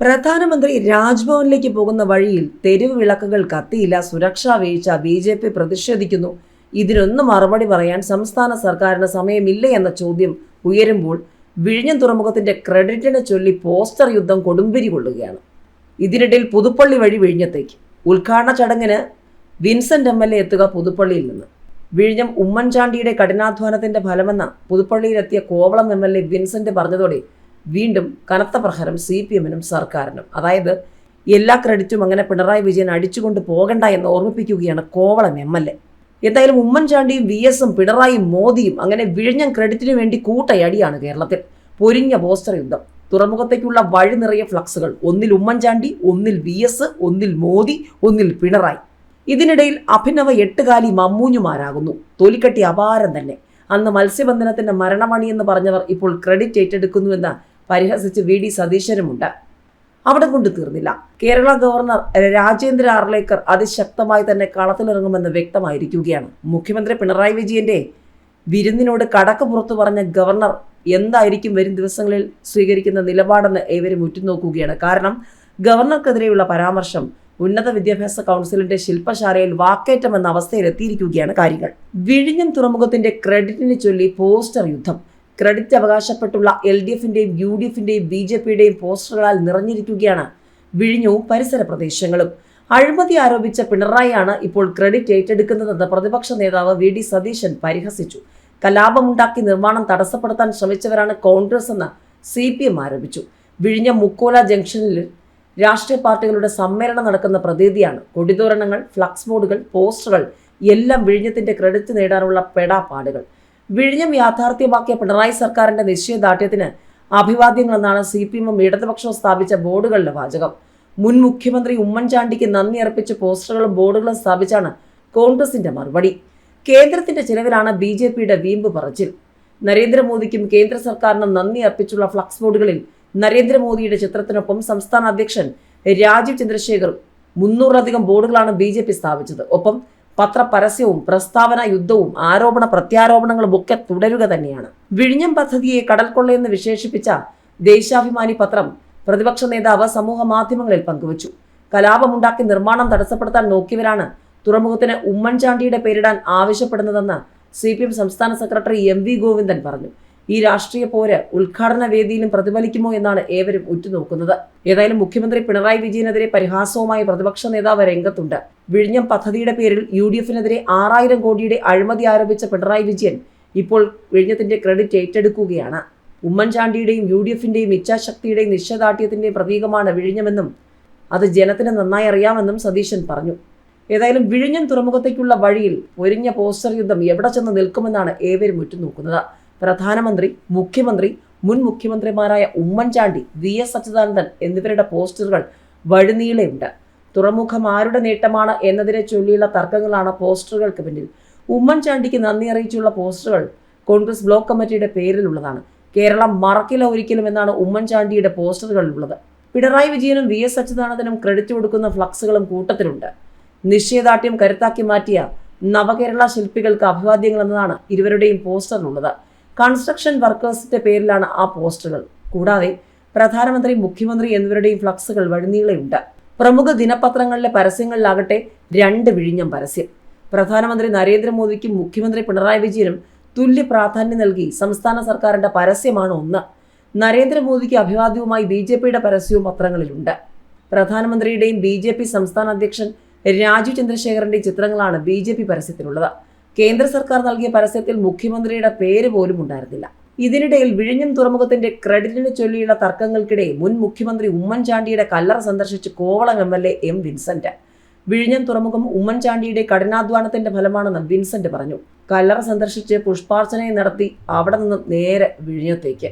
പ്രധാനമന്ത്രി രാജ്ഭവനിലേക്ക് പോകുന്ന വഴിയിൽ തെരുവ് വിളക്കുകൾ കത്തിയില്ല സുരക്ഷാ വീഴ്ച ബി ജെ പി പ്രതിഷേധിക്കുന്നു. ഇതിനൊന്നും മറുപടി പറയാൻ സംസ്ഥാന സർക്കാരിന് സമയമില്ല എന്ന ചോദ്യം ഉയരുമ്പോൾ വിഴിഞ്ഞം തുറമുഖത്തിന്റെ ക്രെഡിറ്റിനെ ചൊല്ലി പോസ്റ്റർ യുദ്ധം കൊടുമ്പിരി കൊള്ളുകയാണ്. ഇതിനിടയിൽ പുതുപ്പള്ളി വഴി വിഴിഞ്ഞത്തേക്ക്. ഉദ്ഘാടന ചടങ്ങിന് വിൻസെന്റ് എം എൽ എ എത്തുക പുതുപ്പള്ളിയിൽ നിന്ന്. വിഴിഞ്ഞം ഉമ്മൻചാണ്ടിയുടെ കഠിനാധ്വാനത്തിന്റെ ഫലമെന്ന പുതുപ്പള്ളിയിലെത്തിയ Kovalam M L A Vincent പറഞ്ഞതോടെ വീണ്ടും കനത്ത പ്രഹരം സി പി എമ്മിനും സർക്കാരിനും. അതായത് എല്ലാ ക്രെഡിറ്റും അങ്ങനെ പിണറായി വിജയൻ അടിച്ചുകൊണ്ട് പോകണ്ട എന്ന് ഓർമ്മിപ്പിക്കുകയാണ് കോവളം എം എൽ എ. എന്തായാലും ഉമ്മൻചാണ്ടിയും വി എസും പിണറായിയും മോദിയും അങ്ങനെ വിഴിഞ്ഞം ക്രെഡിറ്റിന് വേണ്ടി കൂട്ടയടിയാണ് കേരളത്തിൽ. പൊരിഞ്ഞ പോസ്റ്റർ യുദ്ധം. തുറമുഖത്തേക്കുള്ള വഴി നിറയെ ഫ്ലക്സുകൾ. ഒന്നിൽ ഉമ്മൻചാണ്ടി ഒന്നിൽ വി എസ് ഒന്നിൽ മോദി ഒന്നിൽ പിണറായി. ഇതിനിടയിൽ അഭിനവ എട്ടുകാലി മമ്മൂഞ്ഞുമാരാകുന്നു. തൊലിക്കട്ടി അപാരം തന്നെ. അന്ന് മത്സ്യബന്ധനത്തിന്റെ മരണമണി എന്ന് പറഞ്ഞവർ ഇപ്പോൾ ക്രെഡിറ്റ് ഏറ്റെടുക്കുന്നുവെന്ന് പരിഹസിച്ച് വി ഡി സതീശനുമുണ്ട്. അവിടെ കൊണ്ട് തീർന്നില്ല. കേരള ഗവർണർ രാജേന്ദ്ര ആർലേക്കർ അതിശക്തമായി തന്നെ കളത്തിലിറങ്ങുമെന്ന് വ്യക്തമായിരിക്കുകയാണ്. മുഖ്യമന്ത്രി പിണറായി വിജയന്റെ വിരുന്നിനോട് കടക്ക് പുറത്തു പറഞ്ഞ ഗവർണർ എന്തായിരിക്കും വരും ദിവസങ്ങളിൽ സ്വീകരിക്കുന്ന നിലപാടെന്ന് ഏവരും ഉറ്റുനോക്കുകയാണ്. കാരണം ഗവർണർക്കെതിരെയുള്ള പരാമർശം ഉന്നത വിദ്യാഭ്യാസ കൗൺസിലിന്റെ ശില്പശാലയിൽ വാക്കേറ്റം എന്ന അവസ്ഥയിലെത്തിയിരിക്കുകയാണ് കാര്യങ്ങൾ. വിഴിഞ്ഞം തുറമുഖത്തിന്റെ ക്രെഡിറ്റിനെ ചൊല്ലി പോസ്റ്റർ യുദ്ധം. ക്രെഡിറ്റ് അവകാശപ്പെട്ടുള്ള എൽ ഡി എഫിന്റെയും യു ഡി എഫിന്റെയും ബി ജെ പിയുടെയും പോസ്റ്ററുകളാൽ നിറഞ്ഞിരിക്കുകയാണ് വിഴിഞ്ഞവും പരിസര പ്രദേശങ്ങളും. അഴിമതി ആരോപിച്ച പിണറായിയാണ് ഇപ്പോൾ ക്രെഡിറ്റ് ഏറ്റെടുക്കുന്നതെന്ന് പ്രതിപക്ഷ നേതാവ് വി ഡി സതീശൻ പരിഹസിച്ചു. കലാപമുണ്ടാക്കി നിർമ്മാണം തടസ്സപ്പെടുത്താൻ ശ്രമിച്ചവരാണ് കോൺഗ്രസ് എന്ന് സി പി എം ആരോപിച്ചു. വിഴിഞ്ഞ മുക്കോല ജംഗ്ഷനിൽ രാഷ്ട്രീയ പാർട്ടികളുടെ സമ്മേളനം നടക്കുന്ന പ്രതീതിയാണ്. കൊടിതോരണങ്ങൾ ഫ്ലക്സ് ബോർഡുകൾ പോസ്റ്ററുകൾ എല്ലാം വിഴിഞ്ഞത്തിന്റെ ക്രെഡിറ്റ് നേടാനുള്ള പെടാപ്പാടുകൾ. വിഴിഞ്ഞം യാഥാർത്ഥ്യമാക്കിയ പിണറായി സർക്കാരിന്റെ നിശ്ചയദാർഢ്യത്തിന് അഭിവാദ്യങ്ങളെന്നാണ് സി പി എമ്മും ഇടതുപക്ഷവും സ്ഥാപിച്ച ബോർഡുകളുടെ വാചകം. മുൻ മുഖ്യമന്ത്രി ഉമ്മൻചാണ്ടിക്ക് നന്ദി അർപ്പിച്ച പോസ്റ്ററുകളും ബോർഡുകളും സ്ഥാപിച്ചാണ് കോൺഗ്രസിന്റെ മറുപടി. കേന്ദ്രത്തിന്റെ ചിലവിലാണ് ബി ജെ പിയുടെ വീമ്പ് പറച്ചിൽ. നരേന്ദ്രമോദിക്കും കേന്ദ്ര സർക്കാരിനും നന്ദി അർപ്പിച്ചുള്ള ഫ്ലക്സ് ബോർഡുകളിൽ നരേന്ദ്രമോദിയുടെ ചിത്രത്തിനൊപ്പം സംസ്ഥാന അധ്യക്ഷൻ രാജീവ് ചന്ദ്രശേഖർ മുന്നൂറിലധികം ബോർഡുകളാണ് ബി സ്ഥാപിച്ചത്. ഒപ്പം പത്രപരസ്യവും പ്രസ്താവന യുദ്ധവും ആരോപണ പ്രത്യാരോപണങ്ങളും ഒക്കെ തുടരുക തന്നെയാണ്. വിഴിഞ്ഞം പദ്ധതിയെ കടൽക്കൊള്ളയെന്ന് വിശേഷിപ്പിച്ച ദേശാഭിമാനി പത്രം പ്രതിപക്ഷ നേതാവ് സമൂഹ മാധ്യമങ്ങളിൽ പങ്കുവച്ചു. കലാപമുണ്ടാക്കി നിർമ്മാണം തടസ്സപ്പെടുത്താൻ നോക്കിയവരാണ് തുറമുഖത്തിന് ഉമ്മൻചാണ്ടിയുടെ പേരിടാൻ ആവശ്യപ്പെടുന്നതെന്ന് സി സംസ്ഥാന സെക്രട്ടറി എം വി ഗോവിന്ദൻ പറഞ്ഞു. ഈ രാഷ്ട്രീയ പോര് ഉദ്ഘാടന വേദിയിലും പ്രതിഫലിക്കുമോ എന്നാണ് ഏവരും ഉറ്റുനോക്കുന്നത്. ഏതായാലും മുഖ്യമന്ത്രി പിണറായി വിജയനെതിരെ പരിഹാസവുമായി പ്രതിപക്ഷ നേതാവ് രംഗത്തുണ്ട്. വിഴിഞ്ഞം പദ്ധതിയുടെ പേരിൽ യു ഡി എഫിനെതിരെ ആറായിരം കോടിയുടെ അഴിമതി ആരോപിച്ച പിണറായി വിജയൻ ഇപ്പോൾ വിഴിഞ്ഞത്തിന്റെ ക്രെഡിറ്റ് ഏറ്റെടുക്കുകയാണ്. ഉമ്മൻചാണ്ടിയുടെയും യു ഡി എഫിന്റെയും ഇച്ഛാശക്തിയുടെയും നിശ്ചയദാർഢ്യത്തിന്റെയും പ്രതീകമാണ് വിഴിഞ്ഞമെന്നും അത് ജനത്തിന് നന്നായി അറിയാമെന്നും സതീശൻ പറഞ്ഞു. ഏതായാലും വിഴിഞ്ഞം തുറമുഖത്തേക്കുള്ള വഴിയിൽ ഒരിഞ്ഞ പോസ്റ്റർ യുദ്ധം എവിടെ ചെന്ന് നിൽക്കുമെന്നാണ് ഏവരും ഉറ്റുനോക്കുന്നത്. പ്രധാനമന്ത്രി മുഖ്യമന്ത്രി മുൻ മുഖ്യമന്ത്രിമാരായ ഉമ്മൻചാണ്ടി വി എസ് അച്യുതാനന്ദൻ എന്നിവരുടെ പോസ്റ്ററുകൾ വഴിനീളെയുണ്ട്. തുറമുഖം ആരുടെ നേട്ടമാണ് എന്നതിനെ ചൊല്ലിയുള്ള തർക്കങ്ങളാണ് പോസ്റ്ററുകൾക്ക് പിന്നിൽ. ഉമ്മൻചാണ്ടിക്ക് നന്ദി അറിയിച്ചുള്ള പോസ്റ്ററുകൾ കോൺഗ്രസ് ബ്ലോക്ക് കമ്മിറ്റിയുടെ പേരിലുള്ളതാണ്. കേരളം മറക്കില്ല ഒരിക്കലും എന്നാണ് ഉമ്മൻചാണ്ടിയുടെ പോസ്റ്ററുകളിലുള്ളത്. പിണറായി വിജയനും വി എസ് അച്യുതാനന്ദനും ക്രെഡിറ്റ് കൊടുക്കുന്ന ഫ്ലക്സുകളും കൂട്ടത്തിലുണ്ട്. നിശ്ചയദാർഢ്യം കരുത്താക്കി മാറ്റിയ നവകേരള ശില്പികൾക്ക് അഭിവാദ്യങ്ങൾ എന്നതാണ് ഇരുവരുടെയും പോസ്റ്ററിലുള്ളത്. കൺസ്ട്രക്ഷൻ വർക്കേഴ്സിന്റെ പേരിലാണ് ആ പോസ്റ്ററുകൾ. കൂടാതെ പ്രധാനമന്ത്രി മുഖ്യമന്ത്രി എന്നിവരുടെയും ഫ്ലക്സുകൾ വഴിനീളെയുണ്ട്. പ്രമുഖ ദിനപത്രങ്ങളിലെ പരസ്യങ്ങളിലാകട്ടെ രണ്ട് വിഴിഞ്ഞം പരസ്യം. പ്രധാനമന്ത്രി നരേന്ദ്രമോദിക്കും മുഖ്യമന്ത്രി പിണറായി വിജയനും തുല്യ പ്രാധാന്യം നൽകി സംസ്ഥാന സർക്കാരിന്റെ പരസ്യമാണ് ഒന്ന്. നരേന്ദ്രമോദിക്ക് അഭിവാദ്യവുമായി ബി ജെ പിയുടെ പരസ്യവും പത്രങ്ങളിലുണ്ട്. പ്രധാനമന്ത്രിയുടെയും ബി ജെ പി സംസ്ഥാന അധ്യക്ഷൻ രാജീവ് ചന്ദ്രശേഖറിന്റെയും ചിത്രങ്ങളാണ് ബി ജെ പി പരസ്യത്തിലുള്ളത്. കേന്ദ്ര സർക്കാർ നൽകിയ പരസ്യത്തിൽ മുഖ്യമന്ത്രിയുടെ പേര് പോലും ഉണ്ടായിരുന്നില്ല. ഇതിനിടയിൽ വിഴിഞ്ഞം തുറമുഖത്തിന്റെ ക്രെഡിറ്റിനെ ചൊല്ലിയുള്ള തർക്കങ്ങൾക്കിടെ മുൻ മുഖ്യമന്ത്രി ഉമ്മൻചാണ്ടിയുടെ കല്ലറ സന്ദർശിച്ച് Kovalam M L A M Vincent. വിഴിഞ്ഞം തുറമുഖം ഉമ്മൻചാണ്ടിയുടെ കഠിനാധ്വാനത്തിന്റെ ഫലമാണെന്ന് വിൻസെന്റ് പറഞ്ഞു. കല്ലറ സന്ദർശിച്ച് പുഷ്പാർച്ചനയും നടത്തി അവിടെ നിന്ന് നേരെ വിഴിഞ്ഞത്തേക്ക്.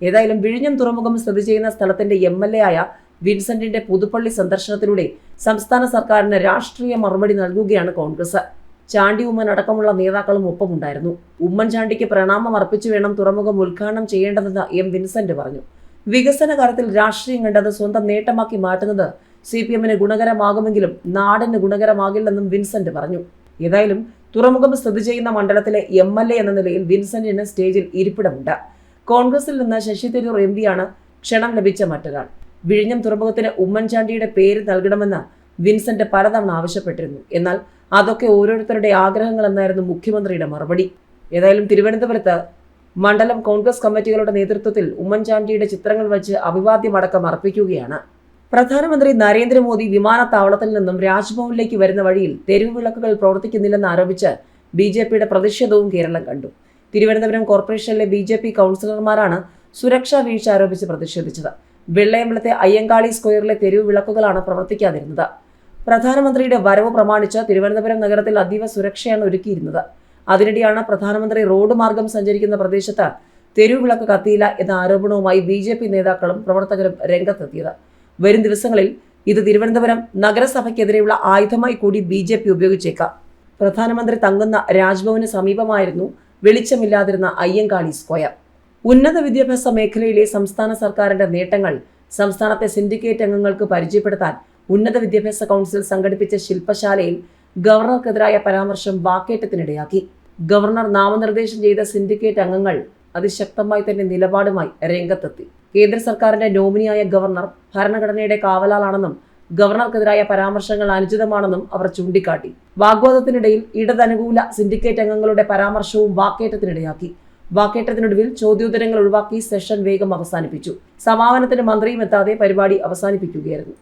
ഏതായാലും വിഴിഞ്ഞം തുറമുഖം സ്ഥിതി ചെയ്യുന്ന സ്ഥലത്തിന്റെ എം എൽ എ ആയ വിൻസെന്റിന്റെ പുതുപ്പള്ളി സന്ദർശനത്തിലൂടെ സംസ്ഥാന സർക്കാരിന് രാഷ്ട്രീയ മറുപടി നൽകുകയാണ് കോൺഗ്രസ്. ചാണ്ടി ഉമ്മൻ അടക്കമുള്ള നേതാക്കളും ഒപ്പമുണ്ടായിരുന്നു. ഉമ്മൻചാണ്ടിക്ക് പ്രണാമം അർപ്പിച്ചു വേണം തുറമുഖം ഉദ്ഘാടനം ചെയ്യേണ്ടതെന്ന് എം വിൻസെന്റ് പറഞ്ഞു. വികസന കാര്യത്തിൽ രാഷ്ട്രീയം കണ്ടത് സ്വന്തം നേട്ടമാക്കി മാറ്റുന്നത് സി പി എമ്മിന് ഗുണകരമാകുമെങ്കിലും നാടിന് ഗുണകരമാകില്ലെന്നും വിൻസെന്റ് പറഞ്ഞു. ഏതായാലും തുറമുഖം സ്ഥിതി ചെയ്യുന്ന മണ്ഡലത്തിലെ എം എൽ എ എന്ന നിലയിൽ വിൻസെന്റിന് സ്റ്റേജിൽ ഇരിപ്പിടമുണ്ട്. കോൺഗ്രസിൽ നിന്ന് ശശി തരൂർ എം പിയാണ് ക്ഷണം ലഭിച്ച മറ്റൊരാൾ. വിഴിഞ്ഞം തുറമുഖത്തിന് ഉമ്മൻചാണ്ടിയുടെ പേര് നൽകണമെന്ന് വിൻസെന്റ് പലതവണ ആവശ്യപ്പെട്ടിരുന്നു. എന്നാൽ അതൊക്കെ ഓരോരുത്തരുടെ ആഗ്രഹങ്ങൾ എന്നായിരുന്നു മുഖ്യമന്ത്രിയുടെ മറുപടി. ഏതായാലും തിരുവനന്തപുരത്ത് മണ്ഡലം കോൺഗ്രസ് കമ്മിറ്റികളുടെ നേതൃത്വത്തിൽ ഉമ്മൻചാണ്ടിയുടെ ചിത്രങ്ങൾ വെച്ച് അഭിവാദ്യമടക്കം അർപ്പിക്കുകയാണ്. പ്രധാനമന്ത്രി നരേന്ദ്രമോദി വിമാനത്താവളത്തിൽ നിന്നും രാജ്ഭവനിലേക്ക് വരുന്ന വഴിയിൽ തെരുവ് വിളക്കുകൾ പ്രവർത്തിക്കുന്നില്ലെന്ന് ആരോപിച്ച് ബി ജെ പിയുടെ പ്രതിഷേധവും കേരളം കണ്ടു. തിരുവനന്തപുരം കോർപ്പറേഷനിലെ ബി ജെ പി കൗൺസിലർമാരാണ് സുരക്ഷാ വീഴ്ച ആരോപിച്ച് പ്രതിഷേധിച്ചത്. വെള്ളയമ്പലത്തെ അയ്യങ്കാളി സ്ക്വയറിലെ തെരുവ് വിളക്കുകളാണ് പ്രവർത്തിക്കാതിരുന്നത്. പ്രധാനമന്ത്രിയുടെ വരവ് പ്രമാണിച്ച് തിരുവനന്തപുരം നഗരത്തിൽ അതീവ സുരക്ഷയാണ് ഒരുക്കിയിരുന്നത്. അതിനിടെയാണ് പ്രധാനമന്ത്രി റോഡ് മാർഗം സഞ്ചരിക്കുന്ന പ്രദേശത്ത് തെരുവിളക്ക് കത്തിയില്ല എന്ന ആരോപണവുമായി ബി ജെ പി നേതാക്കളും പ്രവർത്തകരും രംഗത്തെത്തിയത്. വരും ദിവസങ്ങളിൽ ഇത് തിരുവനന്തപുരം നഗരസഭയ്ക്കെതിരെയുള്ള ആയുധമായി കൂടി ബി ജെ പി ഉപയോഗിച്ചേക്കാം. പ്രധാനമന്ത്രി തങ്ങുന്ന രാജ്ഭവന് സമീപമായിരുന്നു വെളിച്ചമില്ലാതിരുന്ന അയ്യങ്കാളി സ്ക്വയർ. ഉന്നത വിദ്യാഭ്യാസ മേഖലയിലെ സംസ്ഥാന സർക്കാരിന്റെ നേട്ടങ്ങൾ സംസ്ഥാനത്തെ സിൻഡിക്കേറ്റ് അംഗങ്ങൾക്ക് പരിചയപ്പെടുത്താൻ ഉന്നത വിദ്യാഭ്യാസ കൗൺസിൽ സംഘടിപ്പിച്ച ശില്പശാലയിൽ ഗവർണർക്കെതിരായ പരാമർശം വാക്കേറ്റത്തിനിടയാക്കി. ഗവർണർ നാമനിർദ്ദേശം ചെയ്ത സിൻഡിക്കേറ്റ് അംഗങ്ങൾ അതിശക്തമായി തന്നെ നിലപാടുമായി രംഗത്തെത്തി. കേന്ദ്ര സർക്കാരിന്റെ നോമിനിയായ ഗവർണർ ഭരണഘടനയുടെ കാവലാളാണെന്നും ഗവർണർക്കെതിരായ പരാമർശങ്ങൾ അനുചിതമാണെന്നും അവർ ചൂണ്ടിക്കാട്ടി. വാഗ്വാദത്തിനിടയിൽ ഇടതനുകൂല സിൻഡിക്കേറ്റ് അംഗങ്ങളുടെ പരാമർശവും വാക്കേറ്റത്തിനിടയാക്കി. വാക്കേറ്റത്തിനൊടുവിൽ ചോദ്യോത്തരങ്ങൾ ഒഴിവാക്കി സെഷൻ വേഗം അവസാനിപ്പിച്ചു. സമാപനത്തിന് മന്ത്രിയും എത്താതെ പരിപാടി അവസാനിപ്പിക്കുകയായിരുന്നു.